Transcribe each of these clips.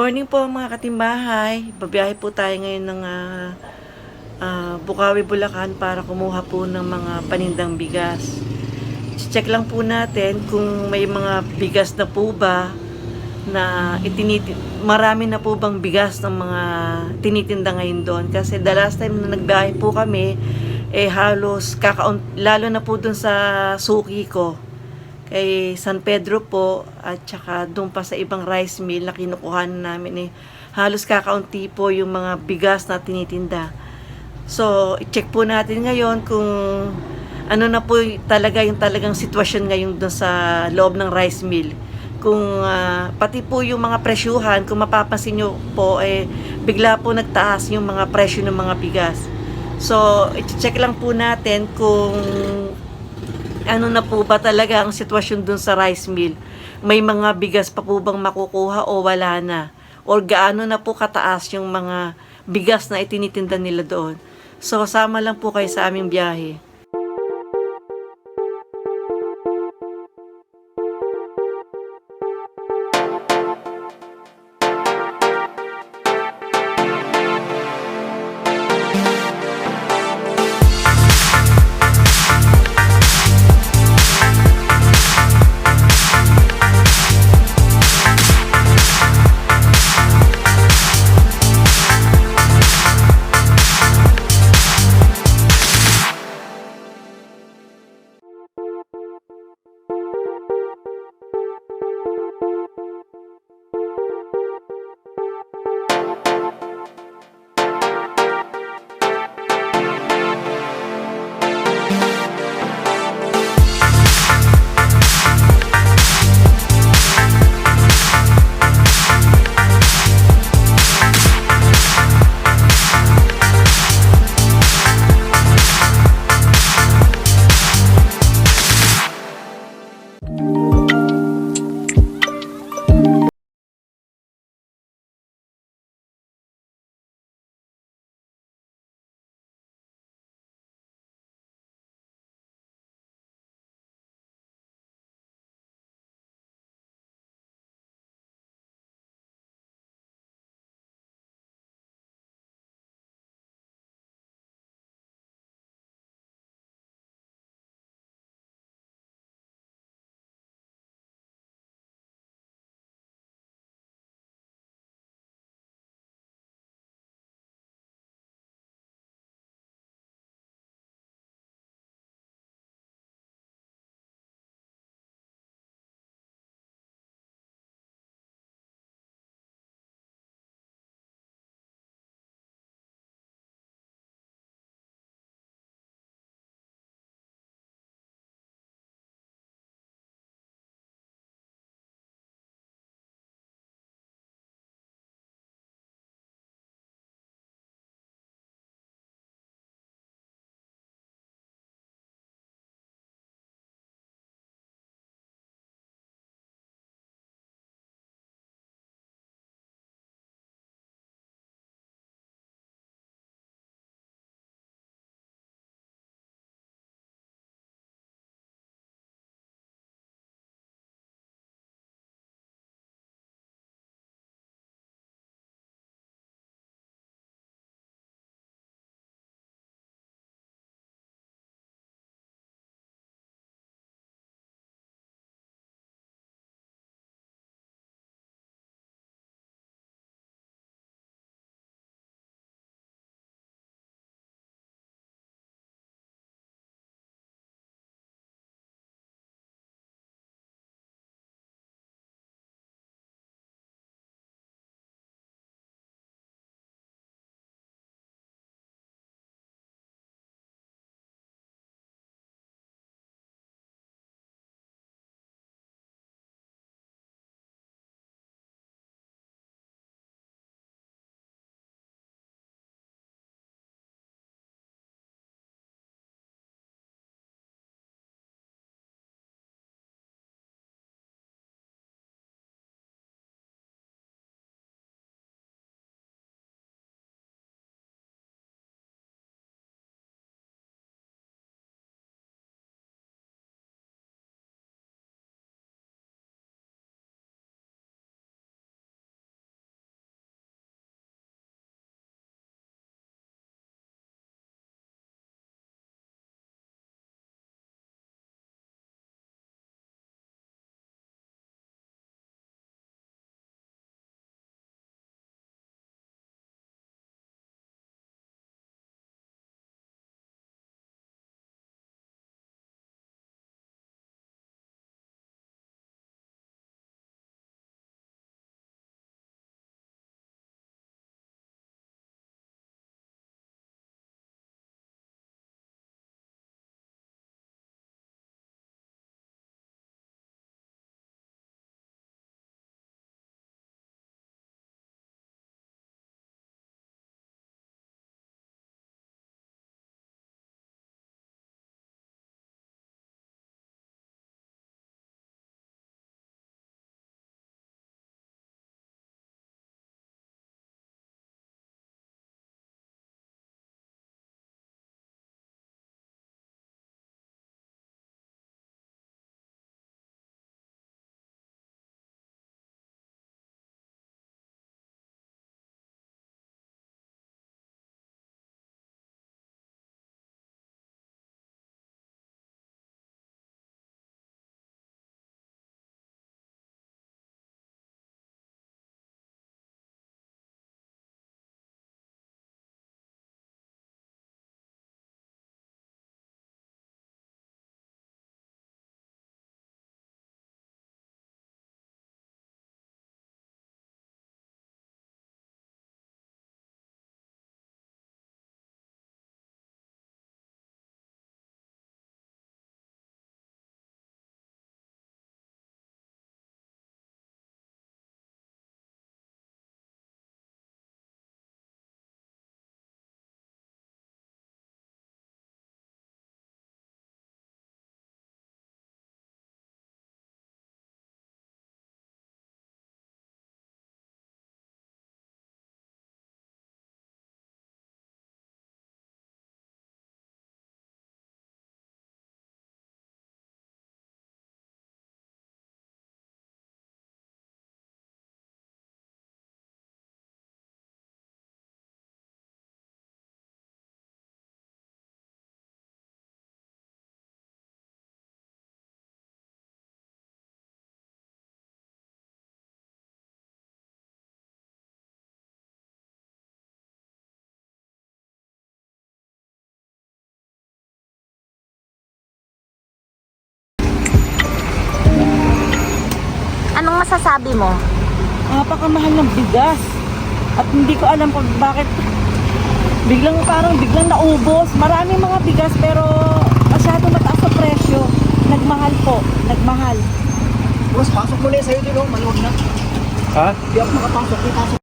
morning po mga katimbahay. Babiyahe po tayo ngayon ng ah, ah, Bukawi, Bulacan para kumuha po ng mga panindang bigas. Check lang po natin kung may mga bigas na po ba na itiniti marami na po bang bigas ng mga tinitinda ngayon doon kasi the last time na nagbiyahe po kami eh halos kakaun lalo na po doon sa suki ko kay San Pedro po at saka doon pa sa ibang rice mill na kinukuha namin eh halos kakaunti po yung mga bigas na tinitinda. So, i-check po natin ngayon kung ano na po talaga yung talagang sitwasyon ngayon doon sa loob ng rice mill. Kung ah, pati po yung mga presyuhan, kung mapapansin nyo po, eh, bigla po nagtaas yung mga presyo ng mga bigas. So, i-check lang po natin kung ano na po ba talaga ang sitwasyon dun sa rice mill? May mga bigas pa po bang makukuha o wala na? Or gaano na po kataas yung mga bigas na itinitinda nila doon? So, sama lang po kayo sa aming biyahe. Masasabi mo? Napakamahal ng bigas. At hindi ko alam kung bakit biglang parang biglang naubos. Maraming mga bigas pero masyado mataas sa presyo. Nagmahal po. Nagmahal. Boss, pasok mo na sa'yo din, oh. Maluwag na. Ha? Hindi ako makapasok. Di pasok.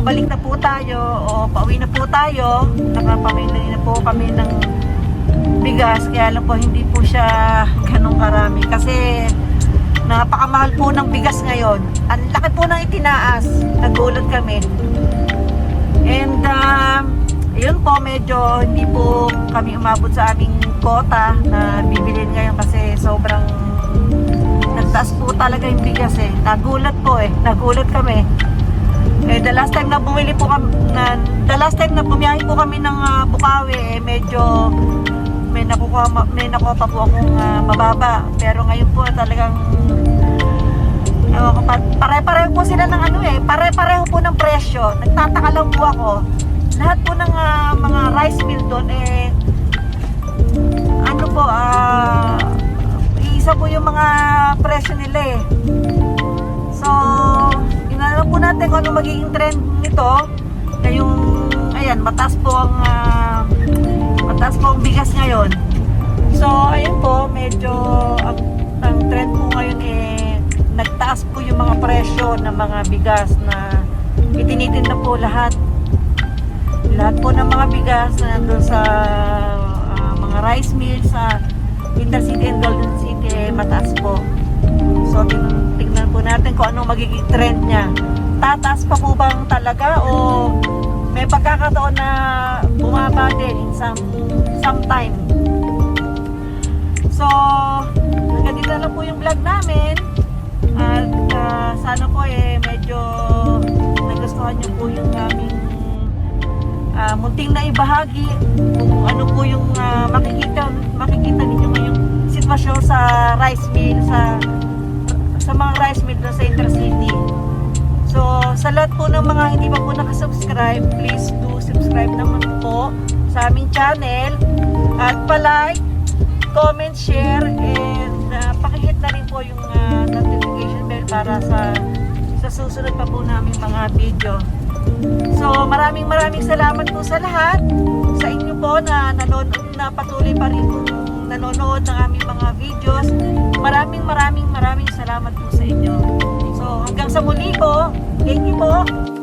Pabalik na po tayo o pauwi na po tayo. Nakapamili na po kami ng bigas, kaya lang po hindi po siya ganun karami. Kasi napakamahal po ng bigas ngayon. Ang laki po ng itinaas. Nagulat kami. And um, yun po, medyo hindi po kami umabot sa aming kota na bibilin ngayon kasi sobrang nagtaas po talaga yung bigas eh. Nagulat po eh. Nagulat kami. Eh, the last time na bumili po kami, na, the last time na bumiyahe po kami ng ah, Bukawi, eh, medyo may nakuha, ma- may nakuha pa po akong ah, mababa. Pero ngayon po talagang pa- pare-pareho po sila ng ano eh, pare-pareho po ng presyo. Nagtataka lang po ako. Lahat po ng ah, mga rice mill doon eh, ano po, ah, isa po yung mga presyo nila eh. So, inalam po natin kung ano magiging trend nito. Na yung, ayan, mataas po ang, ah, mataas po ang bigas ngayon. So, ayun po, medyo, ang, ang trend po ngayon eh, nagtaas po yung mga presyo ng mga bigas na itinitin na po lahat. Lahat po ng mga bigas na nandun sa ah, mga rice mill sa Intercity and Golden City eh, mataas po. So, po natin kung anong magiging trend niya. Tataas pa po bang talaga o may pagkakataon na bumaba din in some, sometime. So, hanggang dito lang po yung vlog namin. At ah, sana po eh medyo nagustuhan niyo po yung aming ah, munting na ibahagi kung ano po yung ah, makikita makikita ninyo ngayong sitwasyon sa rice mill sa sa lahat po ng mga hindi pa po nakasubscribe, please do subscribe naman po sa aming channel at palike, comment, share, and uh, pakihit na rin po yung ah, notification bell para sa sa susunod pa po namin mga video. So, maraming maraming salamat po sa lahat. Sa inyo po na nanonood na patuloy pa rin po nanonood ng aming mga videos. Maraming maraming maraming salamat po sa inyo. So, hanggang sa muli po. 给你一